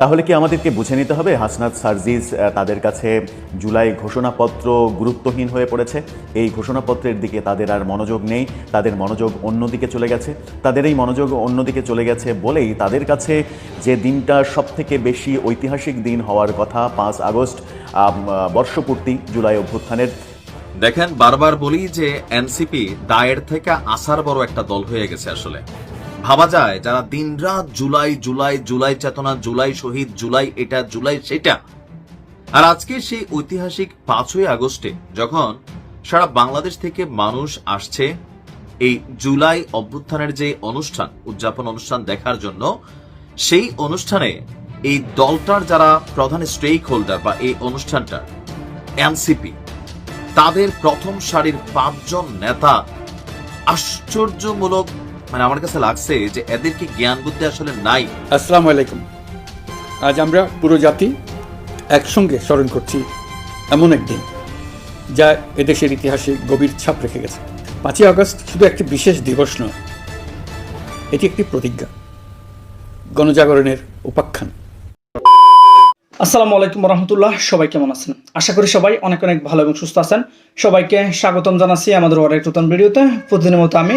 তাহলে কি আমাদেরকে বুঝে নিতে হবে? হাসনাত সার্জিস তাদের কাছে জুলাই ঘোষণাপত্র গুরুত্বহীন হয়ে পড়েছে। এই ঘোষণাপত্রের দিকে তাদের আর মনোযোগ নেই। তাদের মনোযোগ অন্যদিকে চলে গেছে। তাদের এই মনোযোগ অন্যদিকে চলে গেছে বলেই তাদের কাছে যে দিনটা সব থেকে বেশি ঐতিহাসিক দিন হওয়ার কথা, পাঁচ আগস্ট বর্ষপূর্তি জুলাই অভ্যুত্থানের। দেখেন, বারবার বলি যে এনসিপি দায়ের থেকে আসার বড় একটা দল হয়ে গেছে আসলে। ভাবা যায় যারা দিনরাত জুলাই জুলাই জুলাই চেতনা, জুলাই শহীদ, জুলাই এটা, জুলাই সেটা। আর আজকে সেই ঐতিহাসিক পাঁচই আগস্টে যখন সারা বাংলাদেশ থেকে মানুষ আসছে এই জুলাই অভ্যুত্থানের যে অনুষ্ঠান, উদযাপন অনুষ্ঠান দেখার জন্য, সেই অনুষ্ঠানে এই দলটার যারা প্রধান স্টেক হোল্ডার বা এই অনুষ্ঠানটা, এনসিপি, তাদের প্রথম সারির পাঁচজন নেতা আশ্চর্যমূলক মানে আমার কাছে লাগছে যে এদের কি জ্ঞান বুদ্ধি আসলে নাই। আসসালামু আলাইকুম। আজ আমরা পুরো জাতি একসঙ্গে স্মরণ করছি এমন একদিন যা এদেশের ইতিহাসে গভীর ছাপ রেখে গেছে। পাঁচই আগস্ট শুধু একটি বিশেষ দিবস নয় এটি একটি প্রতিজ্ঞা গণজাগরণের উপাখ্যান। আসসালামু আলাইকুম রহমতুল্লাহ সবাই কেমন আছেন? আশা করি সবাই অনেক অনেক ভালো এবং সুস্থ আছেন। সবাইকে স্বাগতম জানাচ্ছি আমাদের অনেক নতুন ভিডিওতে। প্রতিদিনের মতো আমি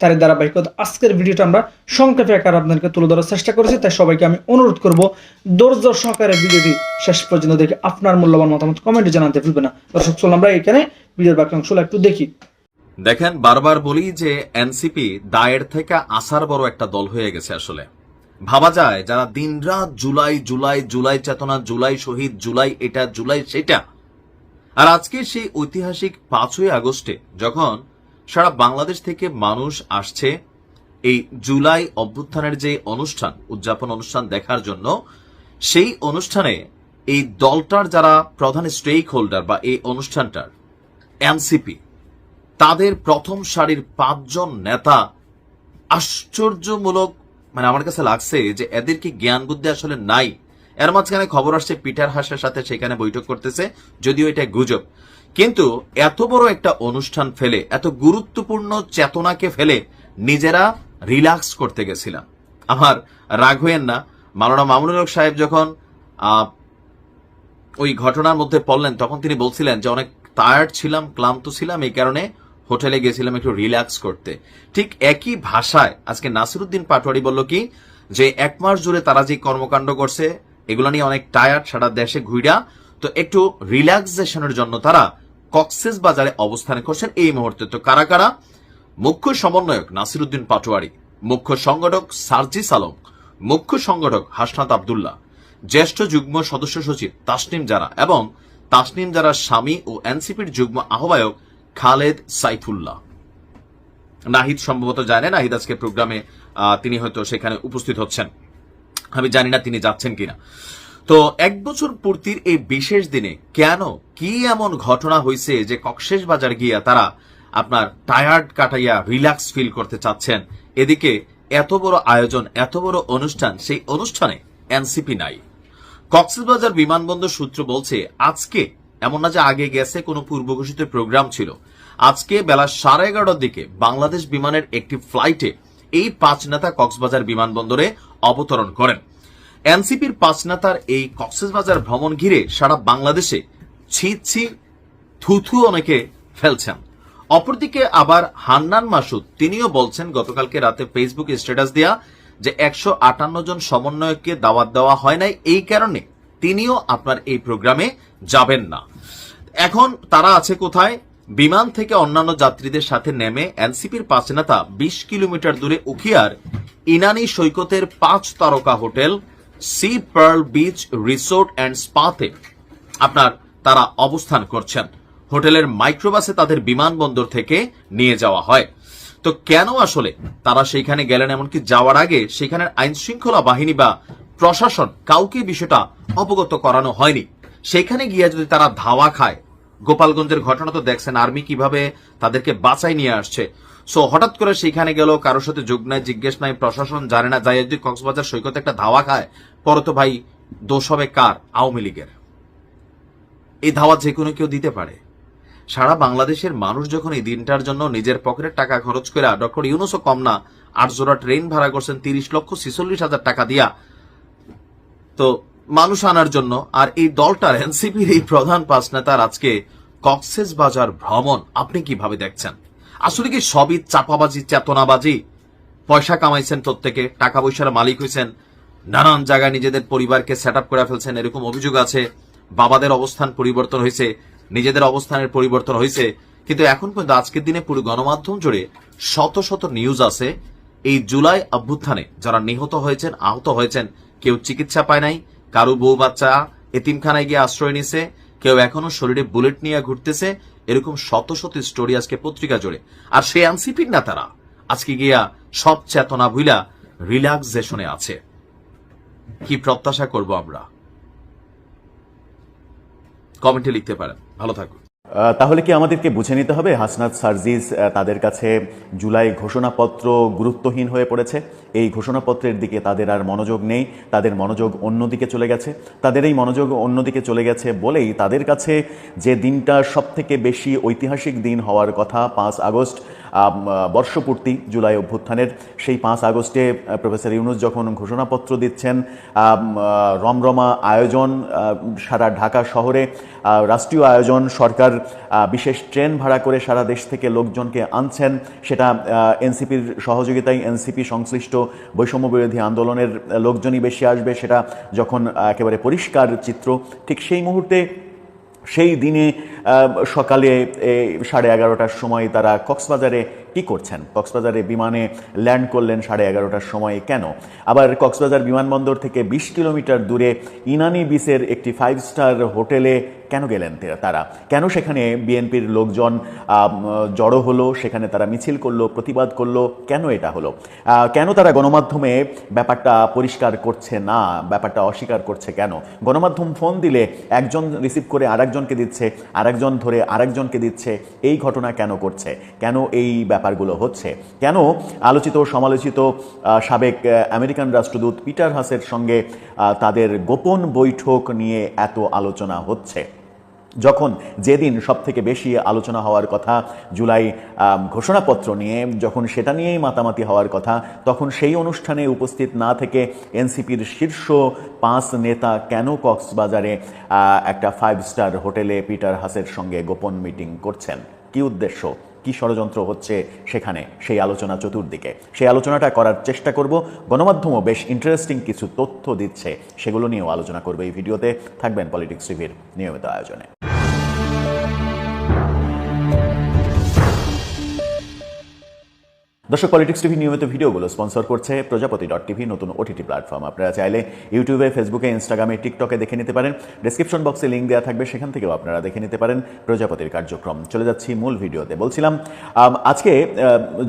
তার ধারাবাহিকতা। আজকের ভিডিওটা আমরা সংক্ষেপে আকার আপনাদেরকে তুলে ধরার চেষ্টা করেছি, তাই সবাইকে আমি অনুরোধ করব, ধৈর্য সহকারে ভিডিওটি শেষ পর্যন্ত দেখে আপনার মূল্যবান মতামত কমেন্টে জানাতে ভুলবেন না। দর্শক, চলুন আমরা এখানে ভিডিওর বাকি অংশগুলো একটু দেখি। দেখেন, বারবার বলি যে এনসিপি দায়ের থেকে আসার বড় একটা দল হয়ে গেছে আসলে। ভাবা যায় যারা দিনরাত জুলাই জুলাই জুলাই চেতনা, জুলাই শহীদ, জুলাই এটা, জুলাই সেটা। আর আজকে সেই ঐতিহাসিক পাঁচই আগস্টে যখন সারা বাংলাদেশ থেকে মানুষ আসছে এই জুলাই অভ্যুত্থানের যে অনুষ্ঠান, উদযাপন অনুষ্ঠান দেখার জন্য। সেই অনুষ্ঠানে এই দলটার যারা প্রধান স্টেক হোল্ডার বা এই অনুষ্ঠানটার এনসিপি তাদের প্রথম সারির পাঁচজন নেতা আশ্চর্যমূলক মানে আমার কাছে লাগছে যে এদের কি জ্ঞান বুদ্ধি আসলে নাই। এর মাঝখানে খবর আসছে, পিটার হাসের সাথে সেখানে বৈঠক করতেছে, যদিও এটা গুজব। কিন্তু এত বড় একটা অনুষ্ঠান ফেলে, এত গুরুত্বপূর্ণ চেতনাকে ফেলে নিজেরা রিল্যাক্স করতে গেছিলাম। আমার রাগ হইয়েন না। মাওলানা মামুনুল হক সাহেব যখন ওই ঘটনার মধ্যে পড়লেন, তখন তিনি বলছিলেন যে, অনেক টায়ার্ড ছিলাম, ক্লান্ত ছিলাম, এই কারণে হোটেলে গেছিলাম একটু রিল্যাক্স করতে। ঠিক একই ভাষায় আজকে নাসিরুদ্দিন পাটোয়ারি বলল কি, যে, এক মাস জুড়ে তারা যে কর্মকাণ্ড করছে, এগুলো নিয়ে অনেক টায়ার্ড সারা দেশে ঘুইরা। তো একটু রিল্যাক্সেশনের জন্য তারা কক্সেস বাজারে অবস্থান করছেন এই মুহূর্তে। তো কারা কারা? মুখ্য সমন্বয়ক নাসিরুদ্দিন পাটোয়ারি, মুখ্য সংগঠক সার্জিস আলম, মুখ্য সংগঠক হাসনাত আবদুল্লাহ, জ্যেষ্ঠ যুগ্ম সদস্য সচিব তাসনিম জারা এবং তাসনিম জারার স্বামী ও এনসিপির যুগ্ম আহ্বায়ক খালেদ সাইফুল্লাহ। নাহিদ সম্ভবত যায় না নাহিদ আজকে প্রোগ্রামে তিনি হয়তো সেখানে উপস্থিত হচ্ছেন। আমি জানি না তিনি যাচ্ছেন কিনা। তো এক বছর পূর্তির এই বিশেষ দিনে কেন কি এমন ঘটনা হয়েছে যে কক্সেস বাজার গিয়া তারা আপনার টায়ার্ড কাটাইয়া রিল্যাক্স ফিল করতে চাচ্ছেন? এদিকে এত বড় আয়োজন, এত বড় অনুষ্ঠান, সেই অনুষ্ঠানে এনসিপি নাই। কক্সবাজার বিমানবন্দর সূত্র বলছে, আজকে, এমন না যে আগে গেছে, কোনো পূর্ব ঘোষিত প্রোগ্রাম ছিল। আজকে বেলা সাড়ে এগারোটার দিকে বাংলাদেশ বিমানের একটি ফ্লাইটে এই পাঁচ নেতা কক্সবাজার বিমানবন্দরে অবতরণ করেন। এনসিপির পাঁচ নেতার এই কক্সবাজার ভ্রমণ ঘিরে সারা বাংলাদেশে ছি ছি থুথু অনেকে ফেলছেন। অপরদিকে আবার হান্নান মাসুদ, তিনিও বলছেন, গতকালকে রাতে ফেসবুকে স্ট্যাটাস দেয়া যে একশো আটান্ন জন সমন্বয়ককে দাওয়াত দেওয়া হয় নাই, এই কারণে তিনিও আপনার এই প্রোগ্রামে যাবেন না। এখন তারা আছে কোথায়? বিমান থেকে অন্যান্য যাত্রীদের সাথে নেমে এনসিপির পাঁচ নেতা বিশ কিলোমিটার দূরে উখিয়ার ইনানি সৈকতের পাঁচ তারকা hotel sea pearl beach resort and স্পাতে আপনার তারা অবস্থান করছেন। হোটেলের মাইক্রোবাসে তাদের বিমানবন্দর থেকে নিয়ে যাওয়া হয়। তো কেন আসলে তারা সেইখানে গেলেন এমনকি যাওয়ার আগে সেখানের আইন শৃঙ্খলা বাহিনী বা প্রশাসন কাউকে বিষয়টা অবগত করানো হয়নি। সেখানে গিয়ে যদি তারা ধাওয়া খায় গোপালগঞ্জের ঘটনা তো দেখছেন, আর্মি কীভাবে তাদেরকে বাঁচাই নিয়ে আসছে। সো হঠাৎ করে সেখানে গেল, কারোর সাথে যোগ নাই, জিজ্ঞেস নাই, প্রশাসন জানে না, যাই যদি কক্সবাজার সৈকতে একটা ধাওয়া খায়, পরে তো ভাই দোষ হবে কার? আওয়ামী লীগের। এই ধাওয়া যে কোনো কেউ দিতে পারে। সারা বাংলাদেশের মানুষ যখন এই দিনটার জন্য নিজের পকেটের টাকা খরচ করে ডক্টর ইউনুসও কম না আট জোড়া ট্রেন ভাড়া করছেন তিরিশ লক্ষ ছিচল্লিশ হাজার টাকা দিয়া। তো মানুষ আনার জন্য, আর এই দলটার এনসিপির এই প্রধান পাঁচ নেতার আজকে কক্সেস বাজার ভ্রমণ, আপনি কীভাবে দেখছেন? আসলে কি সবই চাপাবাজি, চেতনাবাজি? পয়সা কামাইছেন প্রত্যেকে, টাকা পয়সার মালিক হয়েছেন নানান জায়গায় নিজেদের পরিবারকে সেট করে ফেলছেন, এরকম অভিযোগ আছে, বাবাদের অবস্থান পরিবর্তন হয়েছে নিজেদের অবস্থানের পরিবর্তন হয়েছে কিন্তু এখন পর্যন্ত আজকের দিনে পুরো গণমাধ্যম জুড়ে শত শত নিউজ আছে, এই জুলাই অভ্যুত্থানে যারা নিহত হয়েছেন, আহত হয়েছেন, কেউ চিকিৎসা পায় নাই কারও বউ বাচ্চা এতিমখানায় গিয়ে আশ্রয় নিছে, কেউ এখনও শরীরে বুলেট নিয়ে ঘুরতেছে, এরকম শত শত স্টোরি আজকে পত্রিকা জুড়ে আর সেই এনসিপির না তারা আজকে গিয়া সব চেতনা ভুইলা রিল্যাক্সেশনে আছে। কি প্রত্যাশা করব আমরা? কমেন্টে লিখতে পারেন। ভালো থাকুন। তাহলে কি আমাদেরকে বুঝে নিতে হবে? হাসনাত সার্জিস তাদের কাছে জুলাই ঘোষণাপত্র গুরুত্বহীন হয়ে পড়েছে। এই ঘোষণাপত্রের দিকে তাদের আর মনোযোগ নেই, তাদের মনোযোগ অন্যদিকে চলে গেছে। তাদের এই মনোযোগ অন্যদিকে চলে গেছে বলেই তাদের কাছে যে দিনটা সব থেকে বেশি ঐতিহাসিক দিন হওয়ার কথা, পাঁচ আগস্ট বর্ষপূর্তি জুলাই অভ্যুত্থানের সেই পাঁচ আগস্টে প্রফেসর ইউনুস যখন ঘোষণাপত্র দিচ্ছেন রমরমা আয়োজন সারা ঢাকা শহরে রাষ্ট্রীয় আয়োজন, সরকার বিশেষ ট্রেন ভাড়া করে সারা দেশ থেকে লোকজনকে আনছেন, সেটা এনসিপির সহযোগিতায় এনসিপি সংশ্লিষ্ট বৈষম্য বিরোধী আন্দোলনের লোকজনই বেশি আসবে সেটা যখন একেবারে পরিষ্কার চিত্র, ঠিক সেই মুহূর্তে, সেই দিনে সকালে সাড়ে এগারোটার সময় তারা কক্সবাজারে কি করছেন? কক্সবাজারে বিমানে ল্যান্ড করলেন সাড়ে এগারোটার সময়, কেন? আবার কক্সবাজার বিমানবন্দর থেকে বিশ কিলোমিটার দূরে ইনানি বিচের একটি ফাইভ স্টার হোটেলে কেন গেলেন তারা? কেন সেখানে বিএনপির লোকজন জড়ো হলো? সেখানে তারা মিছিল করল, প্রতিবাদ করল? কেন এটা হলো? কেন তারা গণমাধ্যমে ব্যাপারটা পরিষ্কার করছে না? ব্যাপারটা অস্বীকার করছে কেন? গণমাধ্যম ফোন দিলে একজন রিসিভ করে আরেকজনকে দিচ্ছে, আরেকজন ধরে আরেকজনকে দিচ্ছে, এই ঘটনা কেন করছে? কেন এই ব্যাপারগুলো হচ্ছে। কেন? আলোচিত সমালোচিত সাবেক আমেরিকান রাষ্ট্রদূত পিটার হাসের সঙ্গে তাদের গোপন বৈঠক নিয়ে এত আলোচনা হচ্ছে। যখন যেদিন সব থেকে বেশি আলোচনা হওয়ার কথা, জুলাই ঘোষণাপত্র নিয়ে, যখন সেটা নিয়েই মাতামাতি হওয়ার কথা, তখন সেই অনুষ্ঠানে উপস্থিত না থেকে এনসিপির শীর্ষ পাঁচ নেতা কেন কক্সবাজারে একটা ফাইভ স্টার হোটেলে পিটার হাসের সঙ্গে গোপন মিটিং করছেন? কি উদ্দেশ্য? কি ষড়যন্ত্র হচ্ছে সেখানে সেই আলোচনা চতুর্দিকে। সেই আলোচনাটা করার চেষ্টা করব। গণমাধ্যমও বেশ ইন্টারেস্টিং কিছু তথ্য দিচ্ছে, সেগুলো নিয়েও আলোচনা করবে এই ভিডিওতে। থাকবেন পলিটিক্স টিভির নিয়মিত আয়োজনে। দর্শক পলিটিক্স টিভি নিয়মিত ভিডিওগুলো স্পন্সর করছে প্রজাপতি ডট টিভি নতুন ওটিটি প্ল্যাটফর্ম আপনারা চাইলে ইউটিউবে ফেসবুকে ইনস্টাগ্রামে টিকটকে দেখে নিতে পারেন। ডিসক্রিপশন বক্সে লিঙ্ক দেওয়া থাকবে, সেখান থেকেও আপনারা দেখে নিতে পারেন প্রজাপতির কার্যক্রম। চলে যাচ্ছি মূল ভিডিওতে। বলছিলাম আজকে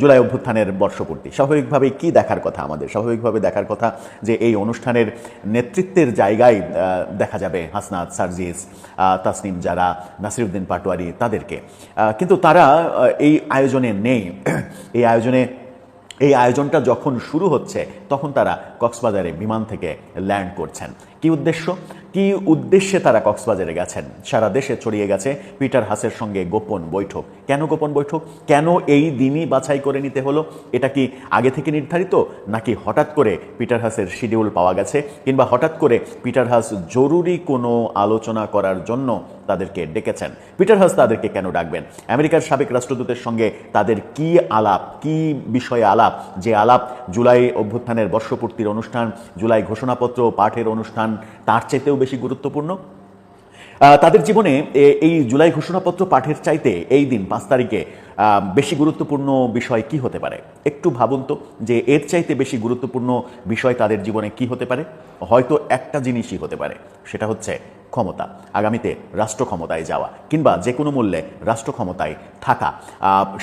জুলাই অভ্যুত্থানের বর্ষপূর্তি। স্বাভাবিকভাবে কি দেখার কথা আমাদের? স্বাভাবিকভাবে দেখার কথা যে এই অনুষ্ঠানের নেতৃত্বের জায়গায় দেখা যাবে হাসনাত, সার্জিস তাসনিম যারা, নাসিরুদ্দিন পাটোয়ারি তাদেরকে। কিন্তু তারা এই আয়োজনে নেই। এই আয়োজনে এই আয়োজনটা যখন শুরু হচ্ছে তখন তারা কক্সবাজারে বিমান থেকে ল্যান্ড করছেন। কি উদ্দেশ্য? কি উদ্দেশ্যে তারা কক্সবাজারে গেছেন? সারা দেশে ছড়িয়ে গেছে পিটার হাসের সঙ্গে গোপন বৈঠক। কেন গোপন বৈঠক? কেন এই দিনই বাছাই করে নিতে হলো? এটা কি আগে থেকে নির্ধারিত? নাকি হঠাৎ করে পিটার হাসের শিডিউল পাওয়া গেছে? কিংবা হঠাৎ করে পিটার হাস জরুরি কোনো আলোচনা করার জন্য তাদেরকে ডেকেছেন? পিটার হাস তাদেরকে কেন ডাকবেন? আমেরিকার সাবেক রাষ্ট্রদূতের সঙ্গে তাদের কি আলাপ, কি বিষয়ে আলাপ? যে আলাপ জুলাই অভ্যুত্থানের বর্ষপূর্তির অনুষ্ঠান, জুলাই ঘোষণাপত্র পাঠের অনুষ্ঠান, তার চেতেও বেশি গুরুত্বপূর্ণ। তাদের জীবনে এই জুলাই ঘোষণাপত্র পাঠের চাইতে এই দিন, পাঁচ তারিখে বেশি গুরুত্বপূর্ণ বিষয় কি হতে পারে? একটু ভাবুন তো যে এর চাইতে বেশি গুরুত্বপূর্ণ বিষয় তাদের জীবনে কি হতে পারে? হয়তো একটা জিনিসই হতে পারে, সেটা হচ্ছে ক্ষমতা। আগামীতে রাষ্ট্র ক্ষমতায় যাওয়া কিংবা যে কোনো মূল্যে রাষ্ট্র ক্ষমতায় থাকা।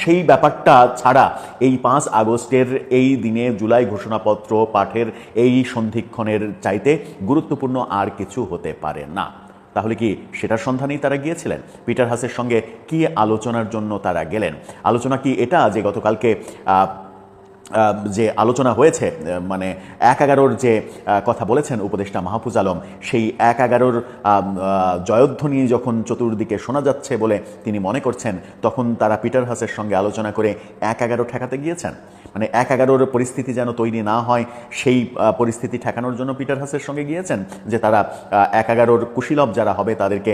সেই ব্যাপারটা ছাড়া এই পাঁচ আগস্টের এই দিনে জুলাই ঘোষণাপত্র পাঠের এই সন্ধিক্ষণের চাইতে গুরুত্বপূর্ণ আর কিছু হতে পারে না। তাহলে কি সেটার সন্ধানেই তারা গিয়েছিলেন? পিটার হাসের সঙ্গে কি আলোচনার জন্য তারা গেলেন? আলোচনা কি এটা যে গতকালকে যে আলোচনা হয়েছে মানে এক এগারোর যে কথা বলেছেন উপদেষ্টা মাহফুজ আলম, সেই এক এগারোর জয়ধ্বনি যখন চতুর্দিকে শোনা যাচ্ছে বলে তিনি মনে করছেন, তখন তারা পিটার হাসের সঙ্গে আলোচনা করে এক এগারো ঠেকাতে গিয়েছেন। মানে এক এগারোর পরিস্থিতি যেন তৈরি না হয়, সেই পরিস্থিতি ঠেকানোর জন্য পিটার হাসের সঙ্গে গিয়েছেন যে তারা এক এগারোর কুশীলভ যারা হবে তাদেরকে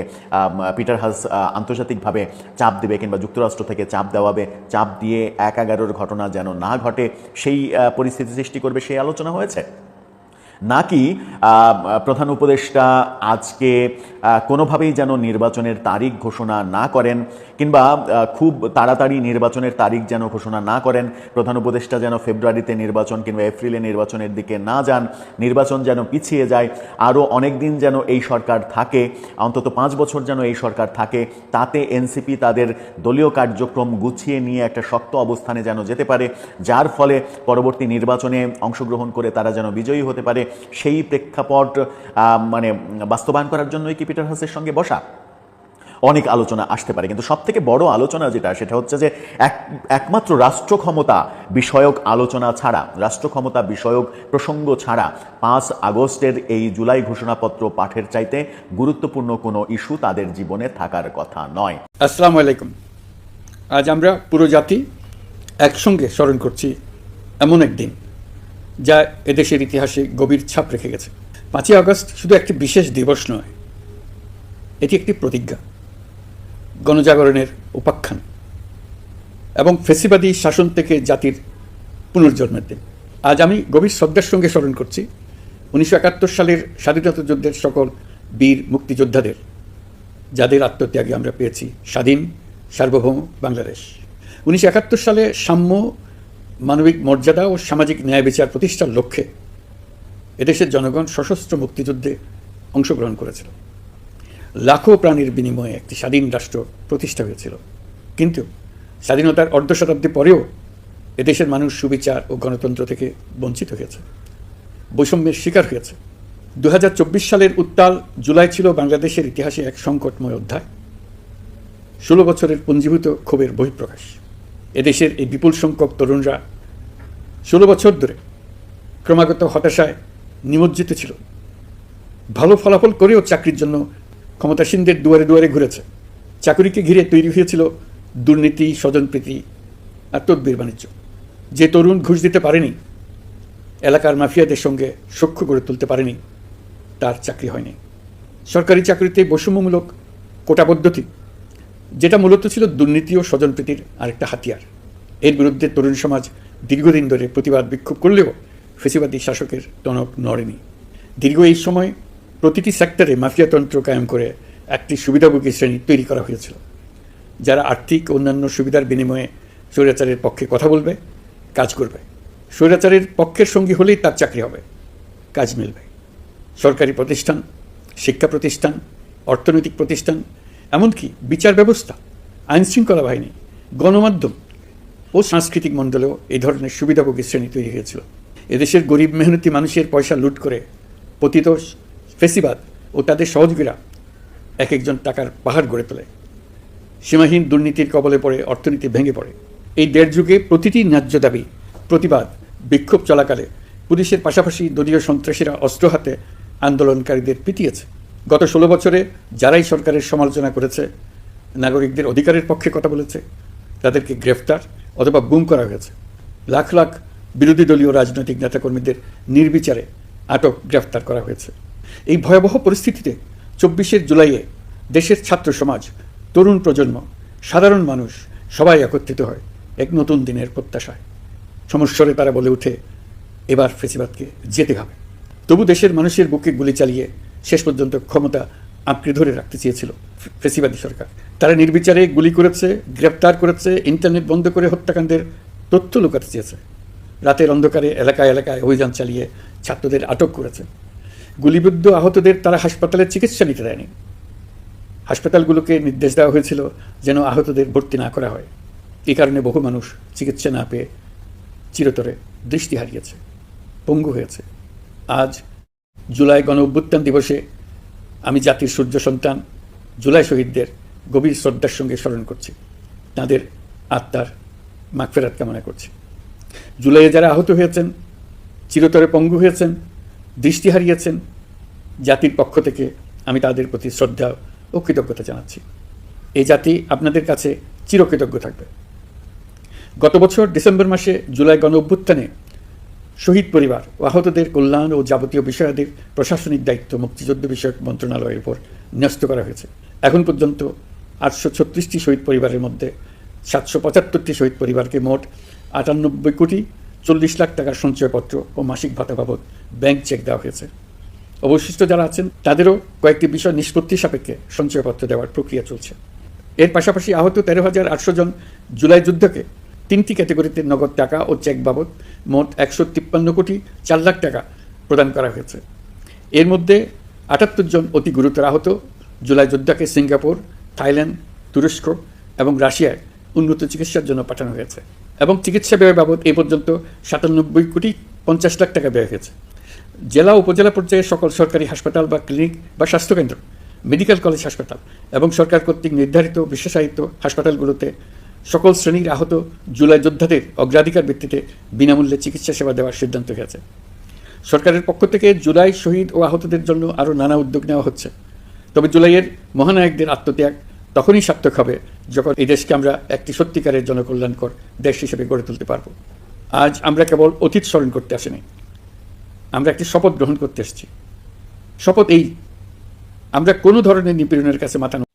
পিটার হাস আন্তর্জাতিকভাবে চাপ দেবে কিংবা যুক্তরাষ্ট্র থেকে চাপ দেওয়াবে, চাপ দিয়ে এক এগারোর ঘটনা যেন না ঘটে, সেই পরিস্থিতি সৃষ্টি করবে সেই আলোচনা হয়েছে। নাকি প্রধান উপদেষ্টা আজকে কোনোভাবেই যেন নির্বাচনের তারিখ ঘোষণা না করেন কিংবা খুব তাড়াতাড়ি নির্বাচনের তারিখ যেন ঘোষণা না করেন, প্রধান উপদেষ্টা যেন ফেব্রুয়ারিতে নির্বাচন কিংবা এপ্রিলে নির্বাচনের দিকে না যান, নির্বাচন যেন পিছিয়ে যায় আরও অনেক দিন যেন এই সরকার থাকে, অন্তত পাঁচ বছর যেন এই সরকার থাকে, তাতে এনসিপি তাদের দলীয় কার্যক্রম গুছিয়ে নিয়ে একটা শক্ত অবস্থানে যেন যেতে পারে, যার ফলে পরবর্তী নির্বাচনে অংশগ্রহণ করে তারা যেন বিজয়ী হতে পারে, সেই প্রেক্ষাপট মানে বাস্তবায়ন করার জন্যই কি পিটার হাসের সঙ্গে বসা? অনেক আলোচনা আসতে পারে। কিন্তু সবথেকে বড় আলোচনা যেটা, সেটা হচ্ছে যে এক, একমাত্র রাষ্ট্র ক্ষমতা বিষয়ক আলোচনা ছাড়া রাষ্ট্র ক্ষমতা বিষয়ক প্রসঙ্গ ছাড়া পাঁচ আগস্টের এই জুলাই ঘোষণাপত্র পাঠের চাইতে গুরুত্বপূর্ণ কোনো ইস্যু তাদের জীবনে থাকার কথা নয়। আসসালামু আলাইকুম। আজ আমরা পুরো জাতি একসঙ্গে স্মরণ করছি এমন একদিন যা এদেশের ইতিহাসে গভীর ছাপ রেখে গেছে। পাঁচই আগস্ট শুধু একটি বিশেষ দিবস নয়, এটি একটি প্রতিজ্ঞা। গণজাগরণের উপাখ্যান এবং ফেসিবাদী শাসন থেকে জাতির পুনর্জন্মের দিন। আজ আমি গভীর শ্রদ্ধার সঙ্গে স্মরণ করছি, উনিশশো একাত্তর সালের স্বাধীনতা যুদ্ধের সকল বীর মুক্তিযোদ্ধাদের, যাদের আত্মত্যাগে আমরা পেয়েছি স্বাধীন, সার্বভৌম বাংলাদেশ। উনিশশো একাত্তর সালে সাম্য, মানবিক মর্যাদা ও সামাজিক ন্যায় বিচার প্রতিষ্ঠার লক্ষ্যে এদেশের জনগণ সশস্ত্র মুক্তিযুদ্ধে অংশগ্রহণ করেছিল। লাখো প্রাণীর বিনিময়ে একটি স্বাধীন রাষ্ট্র প্রতিষ্ঠা হয়েছিল। কিন্তু স্বাধীনতার অর্ধ শতাব্দী পরেও এদেশের মানুষ সুবিচার ও গণতন্ত্র থেকে বঞ্চিত হয়েছে। বৈষম্যের শিকার হয়েছে। দু হাজার চব্বিশ সালের উত্তাল জুলাই ছিল বাংলাদেশের ইতিহাসে এক সংকটময় অধ্যায়। ষোলো বছরের পুঞ্জীভূত ক্ষোভের বহিঃপ্রকাশ। এদেশের এই বিপুল সংখ্যক তরুণরা ষোলো বছর ধরে ক্রমাগত হতাশায় নিমজ্জিত ছিল। ভালো ফলাফল করেও চাকরির জন্য ক্ষমতাসীনদের দুয়ারে দুয়ারে ঘুরেছে। চাকরিকে ঘিরে তৈরি হয়েছিল দুর্নীতি, স্বজনপ্রীতি আর তদ্বির বাণিজ্য। যে তরুণ ঘুষ দিতে পারেনি, এলাকার মাফিয়াদের সঙ্গে সখ্য গড়ে তুলতে পারেনি, তার চাকরি হয়নি। সরকারি চাকরিতে বৈষম্যমূলক কোটা পদ্ধতি, যেটা মূলত ছিল দুর্নীতি ও স্বজনপ্রীতির আরেকটা হাতিয়ার। এর বিরুদ্ধে তরুণ সমাজ দীর্ঘদিন ধরে প্রতিবাদ বিক্ষোভ করলেও ফেসিবাদী শাসকের টনক নড়েনি। দীর্ঘ এই সময় প্রতিটি সেক্টরে মাফিয়াতন্ত্র কায়েম করে একটি সুবিধাভোগী শ্রেণি তৈরি করা হয়েছিল। যারা আর্থিক অন্যান্য সুবিধার বিনিময়ে স্বৈরাচারের পক্ষে কথা বলবে, কাজ করবে। স্বৈরাচারের পক্ষের সঙ্গী হলেই তার চাকরি হবে, কাজ মিলবে। সরকারি প্রতিষ্ঠান, শিক্ষা প্রতিষ্ঠান, অর্থনৈতিক প্রতিষ্ঠান, এমনকি বিচার ব্যবস্থা, আইনশৃঙ্খলা বাহিনী, গণমাধ্যম ও সাংস্কৃতিক মণ্ডলেও এই ধরনের সুবিধাভোগী শ্রেণি তৈরি হয়েছিল। এদেশের গরিব মেহনতি মানুষের পয়সা লুট করে পতিত ফেসিবাদ ও তাদের সহযোগীরা এক একজন টাকার পাহাড় গড়ে তোলে। সীমাহীন দুর্নীতির কবলে পড়ে, অর্থনীতি ভেঙে পড়ে। এই দেড় যুগে প্রতিটি ন্যায্য দাবি, প্রতিবাদ, বিক্ষোভ চলাকালে পুলিশের পাশাপাশি দলীয় সন্ত্রাসীরা অস্ত্র হাতে আন্দোলনকারীদের পিটিয়েছে। গত ষোলো বছরে যারাই সরকারের সমালোচনা করেছে, নাগরিকদের অধিকারের পক্ষে কথা বলেছে, তাদেরকে গ্রেফতার অথবা গুম করা হয়েছে। লাখ লাখ বিরোধী দলীয় রাজনৈতিক নেতাকর্মীদের নির্বিচারে আটক, গ্রেফতার করা হয়েছে। এই ভয়াবহ পরিস্থিতিতে চব্বিশে জুলাইয়ে দেশের ছাত্র সমাজ, তরুণ প্রজন্ম, সাধারণ মানুষ সবাই একত্রিত হয় এক নতুন দিনের প্রত্যাশায়। সমস্বরে তারা বলে ওঠে, এবার ফেসিবাদকে যেতে হবে। তবু দেশের মানুষের বুকে গুলি চালিয়ে শেষ পর্যন্ত ক্ষমতা আঁকড়ে ধরে রাখতে চেয়েছিল ফেসিবাদী সরকার। তারা নির্বিচারে গুলি করেছে, গ্রেপ্তার করেছে, ইন্টারনেট বন্ধ করে হত্যাকাণ্ডের তথ্য লুকাতে চেয়েছে। রাতের অন্ধকারে এলাকায় এলাকায় অভিযান চালিয়ে ছাত্রদের আটক করেছে। গুলিবিদ্ধ আহতদের তারা হাসপাতালে চিকিৎসা নিতে দেয়নি। হাসপাতালগুলোকে নির্দেশ দেওয়া হয়েছিল যেন আহতদের ভর্তি না করা হয়। এই কারণে বহু মানুষ চিকিৎসা না পেয়ে চিরতরে দৃষ্টি হারিয়েছে, পঙ্গু হয়েছে। আজ জুলাই গণ অভ্যুত্থান দিবসে আমি জাতির সূর্য সন্তান, জুলাই শহীদদের গভীর শ্রদ্ধার সঙ্গে স্মরণ করছি। তাদের আত্মার মাগফেরাত কামনা করছি। জুলাইয়ে যারা আহত হয়েছেন, চিরতরে পঙ্গু হয়েছেন দৃষ্টি হারিয়েছেন জাতির পক্ষ থেকে আমি তাদের প্রতি শ্রদ্ধা ও কৃতজ্ঞতা জানাচ্ছি। এই জাতি আপনাদের কাছে চিরকৃতজ্ঞ থাকবে। গত বছর ডিসেম্বর মাসে জুলাই গণ অভ্যুত্থানে শহীদ পরিবার ও আহতদের কল্যাণ ও যাবতীয় বিষয়াদের প্রশাসনিক দায়িত্ব মুক্তিযুদ্ধ বিষয়ক মন্ত্রণালয়ের উপর ন্যস্ত করা হয়েছে। এখন পর্যন্ত আটশো ছত্রিশটি শহীদ পরিবারের মধ্যে সাতশো পঁচাত্তরটি শহীদ পরিবারকে মোট আটানব্বই কোটি চল্লিশ লাখ টাকার সঞ্চয়পত্র ও মাসিক ভাতা বাবদ ব্যাংক চেক দেওয়া হয়েছে। অবশিষ্ট যারা আছেন, তাদেরও কয়েকটি বিষয় নিষ্পত্তি সাপেক্ষে সঞ্চয়পত্র দেওয়ার প্রক্রিয়া চলছে। এর পাশাপাশি আহত তেরো হাজার আটশো জন জুলাই যুদ্ধকে তিনটি ক্যাটাগরিতে নগদ টাকা ও চেক বাবদ মোট একশো তিপ্পান্ন কোটি চার লাখ টাকা প্রদান করা হয়েছে। এর মধ্যে আটাত্তর জন অতি গুরুতর আহত, জুলাই যোদ্ধাকে সিঙ্গাপুর, থাইল্যান্ড, তুরস্ক এবং রাশিয়ায় উন্নত চিকিৎসার জন্য পাঠানো হয়েছে। এবং চিকিৎসা ব্যয় বাবদ এ পর্যন্ত সাতানব্বই কোটি পঞ্চাশ লাখ টাকা ব্যয় হয়েছে। জেলা উপজেলা পর্যায়ে সকল সরকারি হাসপাতাল বা ক্লিনিক বা স্বাস্থ্যকেন্দ্র, মেডিকেল কলেজ হাসপাতাল এবং সরকার কর্তৃক নির্ধারিত বিশেষায়িত হাসপাতালগুলোতে সকল শ্রেণির আহত জুলাই যোদ্ধাদের অগ্রাধিকার ভিত্তিতে বিনামূল্যে চিকিৎসা সেবা দেওয়ার সিদ্ধান্ত হয়েছে। সরকারের পক্ষ থেকে জুলাই শহীদ ও আহতদের জন্য আরও নানা উদ্যোগ নেওয়া হচ্ছে। তবে জুলাইয়ের মহানায়কদের আত্মত্যাগ তখনই সার্থক হবে যখন এই দেশকে আমরা একটি সত্যিকারের জনকল্যাণকর দেশ হিসেবে গড়ে তুলতে পারব। আজ আমরা কেবল অতীত স্মরণ করতে আসিনি, আমরা একটি শপথ গ্রহণ করতে এসেছি। শপথ এই, আমরা কোনো ধরনের নিপীড়নের কাছে মাথা